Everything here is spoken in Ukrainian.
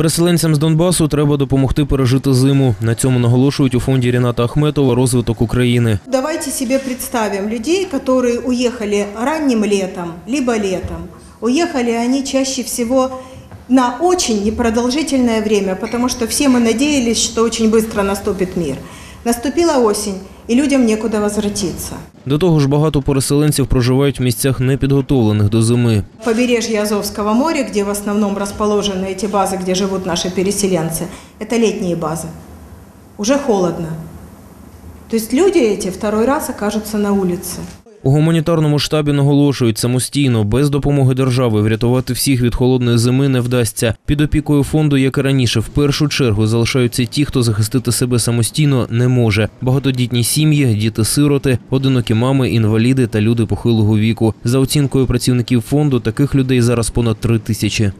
Переселенцям з Донбасу треба допомогти пережити зиму. На цьому наголошують у фонді Ріната Ахметова розвиток України. Давайте себе представим людей, которые уехали ранним летом, либо летом. Уехали они чаще всего на очень непродолжительное время, потому что все мы надеялись, что очень быстро наступит мир. Наступила осень, и людям некуда возвратиться. До того ж, багато переселенців проживають в місцях непідготовлених до зими. Побережье Азовского моря, где в основном расположены эти базы, где живут наши переселенцы, это летние базы. Уже холодно. То есть люди эти второй раз окажутся на улице. У гуманітарному штабі наголошують, самостійно, без допомоги держави, врятувати всіх від холодної зими не вдасться. Під опікою фонду, як і раніше, в першу чергу залишаються ті, хто захистити себе самостійно не може. Багатодітні сім'ї, діти-сироти, одинокі мами, інваліди та люди похилого віку. За оцінкою працівників фонду, таких людей зараз понад три тисячі.